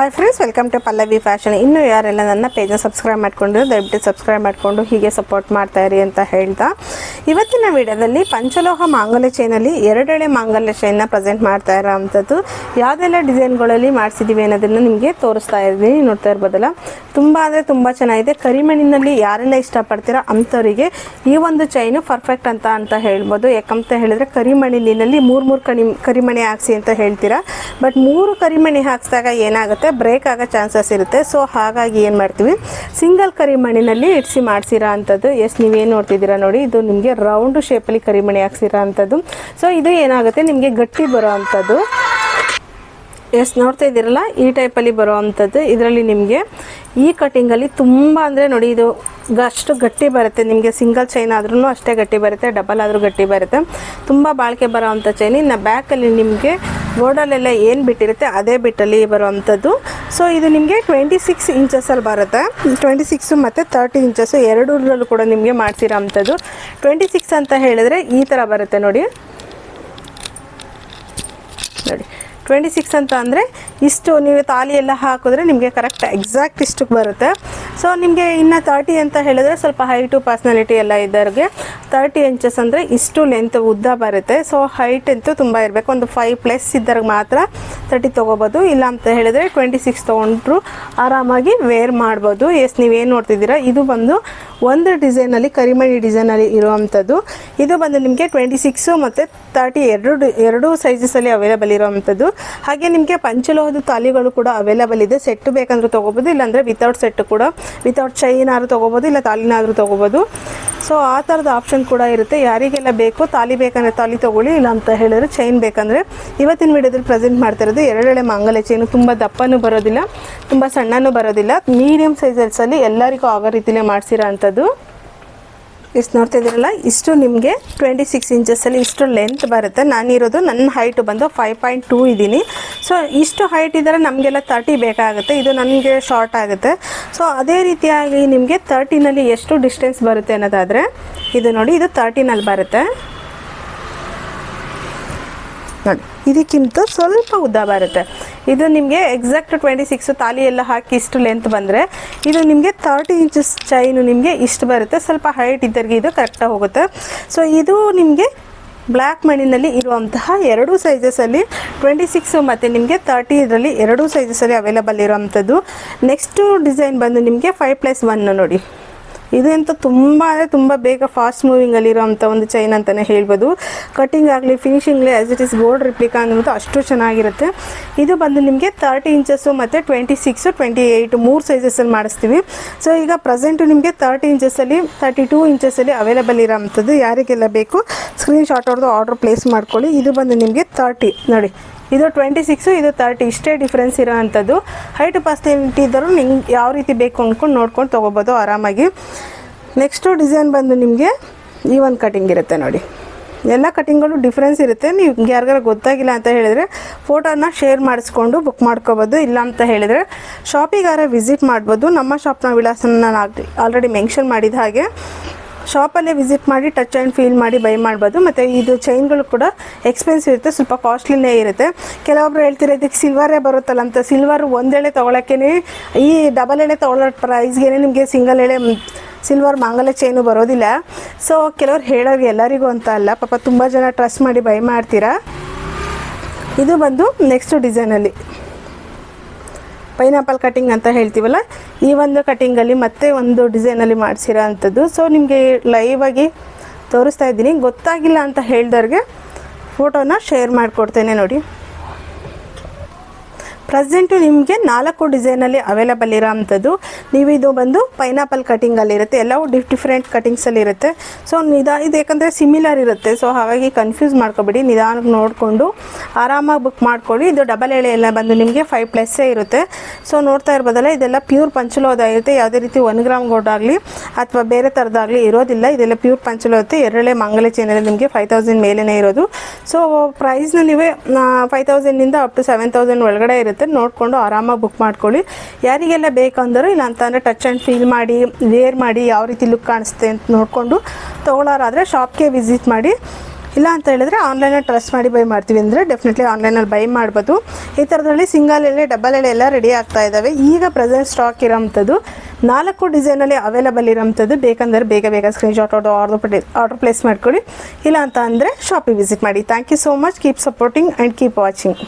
Hi friends welcome to Pallavi fashion ಇನ್ನೂ ಯಾರೆಲ್ಲ ನನ್ನ ಪೇಜನ್ನು ಸಬ್ಸ್ಕ್ರೈಬ್ ಮಾಡಿಕೊಂಡು ದಯವಿಟ್ಟು ಸಬ್ಸ್ಕ್ರೈಬ್ ಮಾಡಿಕೊಂಡು ಹೀಗೆ ಸಪೋರ್ಟ್ ಮಾಡ್ತಾ ಇರಿ ಅಂತ ಹೇಳ್ತಾ. ಇವತ್ತಿನ ವಿಡಿಯೋದಲ್ಲಿ ಪಂಚಲೋಹ ಮಾಂಗಲ್ಯ ಚೈನಲ್ಲಿ ಎರಡೆಳೆ ಮಾಂಗಲ್ಯ ಚೈನ್ನ ಪ್ರೆಸೆಂಟ್ ಮಾಡ್ತಾ ಇರೋವಂಥದ್ದು ಯಾವುದೆಲ್ಲ ಡಿಸೈನ್ಗಳಲ್ಲಿ ಮಾಡಿಸಿದ್ದೀವಿ ಅನ್ನೋದನ್ನು ನಿಮಗೆ ತೋರಿಸ್ತಾ ಇದ್ದೀನಿ. ನೋಡ್ತಾ ಇರ್ಬೋದಲ್ಲ? ತುಂಬ ಅಂದರೆ ತುಂಬ ಚೆನ್ನಾಗಿದೆ. ಕರಿಮಣ್ಣಿನಲ್ಲಿ ಯಾರೆಲ್ಲ ಇಷ್ಟಪಡ್ತೀರೋ ಅಂಥವರಿಗೆ ಈ ಒಂದು ಚೈನು ಪರ್ಫೆಕ್ಟ್ ಅಂತ ಅಂತ ಹೇಳ್ಬೋದು. ಯಾಕಂತ ಹೇಳಿದ್ರೆ ಕರಿಮಣ್ಣಿನಲ್ಲಿ ಮೂರು ಮೂರು ಕಣಿ, ಕರಿಮಣೆ ಹಾಕ್ಸಿ ಅಂತ ಹೇಳ್ತೀರಾ? ಬಟ್ ಮೂರು ಕರಿಮಣಿ ಹಾಕ್ಸಿದಾಗ ಏನಾಗುತ್ತೆ? ಬ್ರೇಕ್ ಆಗೋ ಚಾನ್ಸಸ್ ಇರುತ್ತೆ. ಸೊ ಹಾಗಾಗಿ ಏನು ಮಾಡ್ತೀವಿ? ಸಿಂಗಲ್ ಕರಿಮಣ್ಣಿನಲ್ಲಿ ಇಡ್ಸಿ ಮಾಡಿಸಿರೋ ಅಂಥದ್ದು. ಎಸ್ ನೀವೇನು ನೋಡ್ತಿದ್ದೀರಾ ನೋಡಿ. ಇದು ನಿಮಗೆ ರೌಂಡ್ ಶೇಪಲ್ಲಿ ಕರಿಮಣಿ ಹಾಕ್ಸಿರೋ ಅಂಥದ್ದು ಸೊ ಇದು ಏನಾಗುತ್ತೆ? ನಿಮಗೆ ಗಟ್ಟಿ ಬರೋ ಅಂಥದ್ದು ಎಸ್, ನೋಡ್ತಾ ಇದ್ದೀರಲ್ಲ? ಈ ಟೈಪಲ್ಲಿ ಬರೋ ಅಂಥದ್ದು ಇದರಲ್ಲಿ ನಿಮಗೆ ಈ ಕಟ್ಟಿಂಗಲ್ಲಿ ತುಂಬ ಅಂದರೆ ನೋಡಿ, ಇದು ಅಷ್ಟು ಗಟ್ಟಿ ಬರುತ್ತೆ. ನಿಮಗೆ ಸಿಂಗಲ್ ಚೈನ್ ಆದ್ರೂ ಅಷ್ಟೇ ಗಟ್ಟಿ ಬರುತ್ತೆ. ಡಬಲ್ ಆದರೂ ಗಟ್ಟಿ ಬರುತ್ತೆ. ತುಂಬ ಬಾಳಿಕೆ ಬರೋ ಅಂಥ ಚೈನ್ ಇನ್ನು ಬ್ಯಾಕಲ್ಲಿ ನಿಮಗೆ ಬೋರ್ಡಲ್ಲೆಲ್ಲ ಏನು ಬಿಟ್ಟಿರುತ್ತೆ, ಅದೇ ಬಿಟ್ಟಲ್ಲಿ ಬರೋ ಅಂಥದ್ದು ಸೊ ಇದು ನಿಮಗೆ ಟ್ವೆಂಟಿ ಸಿಕ್ಸ್ ಇಂಚಸಲ್ಲಿ ಬರುತ್ತೆ. ಟ್ವೆಂಟಿ ಸಿಕ್ಸು ಮತ್ತು ತರ್ಟಿ ಇಂಚಸ್ಸು ಎರಡರಲ್ಲೂ ಕೂಡ ನಿಮಗೆ ಮಾಡ್ತೀರಾ ಅಂಥದ್ದು. ಟ್ವೆಂಟಿ ಸಿಕ್ಸ್ ಅಂತ ಹೇಳಿದ್ರೆ ಈ ಥರ ಬರುತ್ತೆ ನೋಡಿ. ನೋಡಿ. ಟ್ವೆಂಟಿ ಸಿಕ್ಸ್ ಅಂತ ಅಂದರೆ ಇಷ್ಟು ನೀವು ತಾಲಿ ಎಲ್ಲ ಹಾಕಿದ್ರೆ ನಿಮಗೆ ಕರೆಕ್ಟ್ ಎಕ್ಸಾಕ್ಟ್ ಇಷ್ಟಕ್ಕೆ ಬರುತ್ತೆ. ಸೊ ನಿಮಗೆ ಇನ್ನು ತರ್ಟಿ ಅಂತ ಹೇಳಿದ್ರೆ ಸ್ವಲ್ಪ ಹೈಟು ಪರ್ಸ್ನಾಲಿಟಿ ಎಲ್ಲ ಇದ್ದವ್ರಿಗೆ ತರ್ಟಿ ಇಂಚಸ್ ಅಂದರೆ ಇಷ್ಟು ಲೆಂತ್ ಉದ್ದ ಬರುತ್ತೆ. ಸೊ ಹೈಟ್ ಅಂತೂ ತುಂಬ ಇರಬೇಕು. ಒಂದು ಫೈವ್ ಪ್ಲಸ್ ಇದ್ದವ್ರಿಗೆ ಮಾತ್ರ ತರ್ಟಿ ತೊಗೋಬೋದು. ಇಲ್ಲ ಅಂತ ಹೇಳಿದ್ರೆ ಟ್ವೆಂಟಿ ಸಿಕ್ಸ್ ತೊಗೊಂಡ್ರು ಆರಾಮಾಗಿ ವೇರ್ ಮಾಡ್ಬೋದು. ಎಸ್ ನೀವೇನು ನೋಡ್ತಿದ್ದೀರಾ? ಇದು ಬಂದು ಒಂದು ಡಿಸೈನಲ್ಲಿ ಕರಿಮಣಿ ಡಿಸೈನಲ್ಲಿ ಇರುವಂಥದ್ದು. ಇದು ಬಂದು ನಿಮಗೆ ಟ್ವೆಂಟಿ ಸಿಕ್ಸು ಮತ್ತು ತರ್ಟಿ ಎರಡು ಎರಡು ಸೈಜಸಲ್ಲಿ ಅವೈಲೇಬಲ್ ಇರೋವಂಥದ್ದು. ಹಾಗೆ ನಿಮಗೆ ಪಂಚಲೋಹದ ತಾಲಿಗಳು ಕೂಡ ಅವೈಲೇಬಲ್ ಇದೆ. ಸೆಟ್ ಬೇಕಂದ್ರೆ ತೊಗೋಬೋದು, ಇಲ್ಲಾಂದರೆ ವಿತೌಟ್ ಸೆಟ್ ಕೂಡ. ವಿತೌಟ್ ಚೈನಾದ್ರೂ ತೊಗೋಬೋದು, ಇಲ್ಲ ತಾಲಿನಾದರೂ ತೊಗೋಬೋದು. ಸೊ ಆ ಥರದ ಆಪ್ಷನ್ ಕೂಡ ಇರುತ್ತೆ. ಯಾರಿಗೆಲ್ಲ ಬೇಕು ತಾಲಿ ಬೇಕಂದರೆ ತಾಲಿ ತೊಗೊಳ್ಳಿ, ಇಲ್ಲ ಅಂತ ಹೇಳಿದ್ರೆ ಚೈನ್ ಬೇಕಂದರೆ. ಇವತ್ತಿನ ವಿಡಿಯೋದಲ್ಲಿ ಪ್ರೆಸೆಂಟ್ ಮಾಡ್ತಾ ಇರೋದು ಎರಡೆಳೆ ಮಾಂಗಲ್ಯ ಚೈನು ತುಂಬ ದಪ್ಪನೂ ಬರೋದಿಲ್ಲ, ತುಂಬ ಸಣ್ಣನೂ ಬರೋದಿಲ್ಲ. ಮೀಡಿಯಮ್ ಸೈಜಲ್ಸಲ್ಲಿ ಎಲ್ಲರಿಗೂ ಆಗೋ ರೀತಿಯೇ ಮಾಡಿಸಿರೋ ಅಂಥದ್ದು ಇಷ್ಟು ನೋಡ್ತಿದ್ದೀರಲ್ಲ ಇಷ್ಟು ನಿಮಗೆ ಟ್ವೆಂಟಿ ಸಿಕ್ಸ್ ಇಂಚಸ್ಸಲ್ಲಿ ಇಷ್ಟು ಲೆಂತ್ ಬರುತ್ತೆ. ನಾನಿರೋದು ನನ್ನ ಹೈಟ್ ಬಂದು ಫೈವ್ ಪಾಯಿಂಟ್ ಟೂ ಇದ್ದೀನಿ. ಸೊ ಇಷ್ಟು ಹೈಟ್ ಇದ್ದರೆ ನಮಗೆಲ್ಲ ತರ್ಟಿ ಬೇಕಾಗುತ್ತೆ. ಇದು ನನಗೆ ಶಾರ್ಟ್ ಆಗುತ್ತೆ. ಸೊ ಅದೇ ರೀತಿಯಾಗಿ ನಿಮಗೆ ತರ್ಟಿನಲ್ಲಿ ಎಷ್ಟು ಡಿಸ್ಟೆನ್ಸ್ ಬರುತ್ತೆ ಅನ್ನೋದಾದರೆ, ಇದು ನೋಡಿ, ಇದು ತರ್ಟಿನಲ್ಲಿ ಬರುತ್ತೆ. ನೋಡಿ, ಇದಕ್ಕಿಂತ ಸ್ವಲ್ಪ ಉದ್ದ ಬರುತ್ತೆ. ಇದು ನಿಮಗೆ ಎಕ್ಸಾಕ್ಟ್ ಟ್ವೆಂಟಿ ಸಿಕ್ಸು ತಾಲಿ ಹಾಕಿ ಇಷ್ಟು ಲೆಂತ್ ಬಂದರೆ ಇದು ನಿಮಗೆ ತರ್ಟಿ ಇಂಚಸ್ ಚೈನು ನಿಮಗೆ ಇಷ್ಟು ಬರುತ್ತೆ. ಸ್ವಲ್ಪ ಹೈಟ್ ಇದ್ದರಿಗೆ ಇದು ಕರೆಕ್ಟಾಗಿ ಹೋಗುತ್ತೆ. ಸೊ ಇದು ನಿಮಗೆ ಬ್ಲ್ಯಾಕ್ ಮಣ್ಣಿನಲ್ಲಿ ಇರುವಂತಹ ಎರಡೂ ಸೈಜಸಲ್ಲಿ ಟ್ವೆಂಟಿ ಸಿಕ್ಸು ಮತ್ತು ನಿಮಗೆ ತರ್ಟಿ ಇದರಲ್ಲಿ ಎರಡೂ ಸೈಜಸಲ್ಲಿ ಅವೈಲಬಲ್ ಇರುವಂಥದ್ದು. ನೆಕ್ಸ್ಟು ಡಿಸೈನ್ ಬಂದು ನಿಮಗೆ ಫೈವ್ ಪ್ಲಸ್ ಒನ್ ನೋಡಿ. ಇದಂತೂ ತುಂಬ ಅಂದರೆ ತುಂಬ ಬೇಗ ಫಾಸ್ಟ್ ಮೂವಿಂಗಲ್ಲಿರೋಂಥ ಒಂದು ಚೈನ್ ಅಂತಲೇ ಹೇಳ್ಬೋದು. ಕಟ್ಟಿಂಗ್ ಆಗಲಿ ಫಿನಿಷಿಂಗ್ಲಿ as it is gold replica ಅನ್ನೋದು ಅಷ್ಟು ಚೆನ್ನಾಗಿರುತ್ತೆ. ಇದು ಬಂದು ನಿಮಗೆ ತರ್ಟಿ ಇಂಚಸ್ಸು ಮತ್ತು ಟ್ವೆಂಟಿ ಸಿಕ್ಸು ಟ್ವೆಂಟಿ ಏಯ್ಟು ಮೂರು ಸೈಜಸ್ಸಲ್ಲಿ ಮಾಡಿಸ್ತೀವಿ. ಸೊ ಈಗ ಪ್ರೆಸೆಂಟು ನಿಮಗೆ ತರ್ಟಿ ಇಂಚಸ್ಸಲ್ಲಿ ತರ್ಟಿ ಟೂ ಇಂಚಸ್ಸಲ್ಲಿ ಅವೈಲೇಬಲ್ ಇರೋವಂಥದ್ದು ಯಾರಿಗೆಲ್ಲ ಬೇಕು ಸ್ಕ್ರೀನ್ ಶಾಟ್ ಹೊಡೆದು ಆರ್ಡ್ರ್ ಪ್ಲೇಸ್ ಮಾಡ್ಕೊಳ್ಳಿ. ಇದು ಬಂದು ನಿಮಗೆ ತರ್ಟಿ ನೋಡಿ. ಇದು ಟ್ವೆಂಟಿ ಸಿಕ್ಸು ಇದು ತರ್ಟಿ ಇಷ್ಟೇ ಡಿಫ್ರೆನ್ಸ್ ಇರೋ ಅಂಥದ್ದು ಹೈಟ್ ಪರ್ಸೆಂಟ್ ಇದ್ದರೂ ನಿಮ್ಗೆ ಯಾವ ರೀತಿ ಬೇಕು ಅಂದ್ಕೊಂಡು ನೋಡ್ಕೊಂಡು ತೊಗೋಬೋದು ಆರಾಮಾಗಿ. ನೆಕ್ಸ್ಟು ಡಿಸೈನ್ ಬಂದು ನಿಮಗೆ ಈ ಒಂದು ಕಟಿಂಗ್ ಇರುತ್ತೆ ನೋಡಿ. ಎಲ್ಲ ಕಟಿಂಗ್ಗಳು ಡಿಫ್ರೆನ್ಸ್ ಇರುತ್ತೆ. ನೀವು ಯಾರಿಗಾರ ಗೊತ್ತಾಗಿಲ್ಲ ಅಂತ ಹೇಳಿದರೆ ಫೋಟೋನ ಶೇರ್ ಮಾಡಿಸ್ಕೊಂಡು ಬುಕ್ ಮಾಡ್ಕೋಬೋದು, ಇಲ್ಲ ಅಂತ ಹೇಳಿದರೆ ಶಾಪಿಗಾರ ವಿಸಿಟ್ ಮಾಡ್ಬೋದು. ನಮ್ಮ ಶಾಪ್ನ ವಿಳಾಸನ ನಾನು ಆಲ್ರೆಡಿ ಮೆನ್ಷನ್ ಮಾಡಿದ ಹಾಗೆ. ಶಾಪಲ್ಲೇ ವಿಸಿಟ್ ಮಾಡಿ ಟಚ್ ಆ್ಯಂಡ್ ಫೀಲ್ ಮಾಡಿ ಬೈ ಮಾಡ್ಬೋದು. ಮತ್ತು ಇದು ಚೈನ್ಗಳು ಕೂಡ ಎಕ್ಸ್ಪೆನ್ಸಿವ್ ಇರುತ್ತೆ, ಸ್ವಲ್ಪ ಕಾಸ್ಟ್ಲಿನೇ ಇರುತ್ತೆ. ಕೆಲವೊಬ್ರು ಹೇಳ್ತಿರೋ ಇದಕ್ಕೆ ಸಿಲ್ವರೇ ಬರುತ್ತಲ್ಲ ಅಂತ. ಸಿಲ್ವರ್ ಒಂದೆಳೆ ತೊಗೊಳಕ್ಕೇ ಈ ಡಬಲ್ ಎಳೆ ತೊಗೊಳ್ಳೋ ಪ್ರೈಸ್ಗೆ ನಿಮಗೆ ಸಿಂಗಲ್ ಎಳೆ ಸಿಲ್ವರ್ ಮಾಂಗಲ್ಯ ಚೈನು ಬರೋದಿಲ್ಲ. ಸೊ ಕೆಲವ್ರು ಹೇಳೋರು ಎಲ್ಲರಿಗೂ ಅಂತ ಅಲ್ಲ. ಪಾಪ ತುಂಬ ಜನ ಟ್ರಸ್ಟ್ ಮಾಡಿ ಬೈ ಮಾಡ್ತೀರಾ? ಇದು ಬಂದು ನೆಕ್ಸ್ಟ್ ಡಿಸೈನಲ್ಲಿ ಪೈನಾಪಲ್ ಕಟಿಂಗ್ ಅಂತ ಹೇಳ್ತೀವಲ್ಲ, ಈ ಒಂದು ಕಟಿಂಗಲ್ಲಿ ಮತ್ತೆ ಒಂದು ಡಿಸೈನಲ್ಲಿ ಮಾಡಿಸಿರೋ ಅಂಥದ್ದು. ಸೊ ನಿಮಗೆ ಲೈವ್ ಆಗಿ ತೋರಿಸ್ತಾ ಇದ್ದೀನಿ. ಗೊತ್ತಾಗಿಲ್ಲ ಅಂತ ಹೇಳ್ದವ್ರಿಗೆ ಫೋಟೋನ ಶೇರ್ ಮಾಡಿಕೊಡ್ತೇನೆ ನೋಡಿ. ಪ್ರೆಸೆಂಟು ನಿಮಗೆ ನಾಲ್ಕು ಡಿಸೈನಲ್ಲಿ ಅವೈಲಬಲ್ ಇರೋ ಅಂಥದ್ದು ನೀವು ಇದು ಬಂದು ಪೈನಾಪಲ್ ಕಟಿಂಗಲ್ಲಿ ಇರುತ್ತೆ. ಎಲ್ಲವೂ ಡಿಫ್ ಡಿಫ್ರೆಂಟ್ ಕಟಿಂಗ್ಸಲ್ಲಿ ಇರುತ್ತೆ. ಸೊ ನಿದಾ ಇದು ಯಾಕಂದರೆ ಸಿಮಿಲರ್ ಇರುತ್ತೆ. ಸೊ ಹಾಗಾಗಿ ಕನ್ಫ್ಯೂಸ್ ಮಾಡ್ಕೊಬೇಡಿ. ನಿಧಾನಕ್ಕೆ ನೋಡಿಕೊಂಡು ಆರಾಮಾಗಿ ಬುಕ್ ಮಾಡ್ಕೊಳ್ಳಿ. ಇದು ಡಬಲ್ ಎಳೆ ಎಲ್ಲ ಬಂದು ನಿಮಗೆ ಫೈವ್ ಪ್ಲಸ್ಸೇ ಇರುತ್ತೆ. ಸೊ ನೋಡ್ತಾ ಇರ್ಬೋದಲ್ಲ, ಇದೆಲ್ಲ ಪ್ಯೂರ್ ಪಂಚಲೋದ ಇರುತ್ತೆ ಯಾವುದೇ ರೀತಿ ಒನ್ ಗ್ರಾಮ್ ಗೋಲ್ಡ್ ಆಗಲಿ ಅಥವಾ ಬೇರೆ ಥರದಾಗಲಿ ಇರೋದಿಲ್ಲ. ಇದೆಲ್ಲ ಪ್ಯೂರ್ ಇರುತ್ತೆ ಎರಡೇ ಮಂಗಲ ಚೇನಲ್ಲಿ ನಿಮಗೆ ಫೈವ್ ತೌಸಂಡ್ ಮೇಲೇ ಇರೋದು. ಸೊ ಪ್ರೈಸ್ನ ನೀವೇ ಫೈವ್ ತೌಸಂಡಿಂದ ಅಪ್ ಟು ಸೆವೆನ್ ತೌಸಂಡ್ ಒಳಗಡೆ ಇರುತ್ತೆ. ನೋಡಿಕೊಂಡು ಆರಾಮಾಗಿ ಬುಕ್ ಮಾಡ್ಕೊಳ್ಳಿ. ಯಾರಿಗೆಲ್ಲ ಬೇಕಂದರೂ ಇಲ್ಲ ಅಂತಂದರೆ ಟಚ್ ಆ್ಯಂಡ್ ಫೀಲ್ ಮಾಡಿ ವೇರ್ ಮಾಡಿ ಯಾವ ರೀತಿ ಲುಕ್ ಕಾಣಿಸುತ್ತೆ ಅಂತ ನೋಡಿಕೊಂಡು ತೊಗೊಳೋರಾದರೆ ಶಾಪ್ಗೆ ವಿಸಿಟ್ ಮಾಡಿ. ಇಲ್ಲ ಅಂತ ಹೇಳಿದ್ರೆ ಆನ್ಲೈನಲ್ಲಿ ಟ್ರಸ್ಟ್ ಮಾಡಿ ಬೈ ಮಾಡ್ತೀವಿ ಅಂದರೆ ಡೆಫಿನೆಟ್ಲಿ ಆನ್ಲೈನಲ್ಲಿ ಬೈ ಮಾಡ್ಬೋದು. ಈ ಥರದ್ರಲ್ಲಿ ಸಿಂಗಲ್ ಎಳೆ ಡಬಲ್ ಎಳೆ ಎಲ್ಲ ರೆಡಿ ಆಗ್ತಾ ಇದ್ದಾವೆ. ಈಗ ಪ್ರೆಸೆಂಟ್ ಸ್ಟಾಕ್ ಇರೋಂಥದ್ದು, ನಾಲ್ಕು ಡಿಸೈನಲ್ಲಿ ಅವೈಲಬಲ್ ಇರೋಂಥದ್ದು. ಬೇಕಂದ್ರೆ ಬೇಗ ಬೇಗ screenshot order order order place ಮಾಡ್ಕೊಳ್ಳಿ. ಇಲ್ಲ ಅಂತ ಅಂದರೆ ಶಾಪಿಗೆ ವಿಸಿಟ್ ಮಾಡಿ. Thank you so much keep supporting and keep watching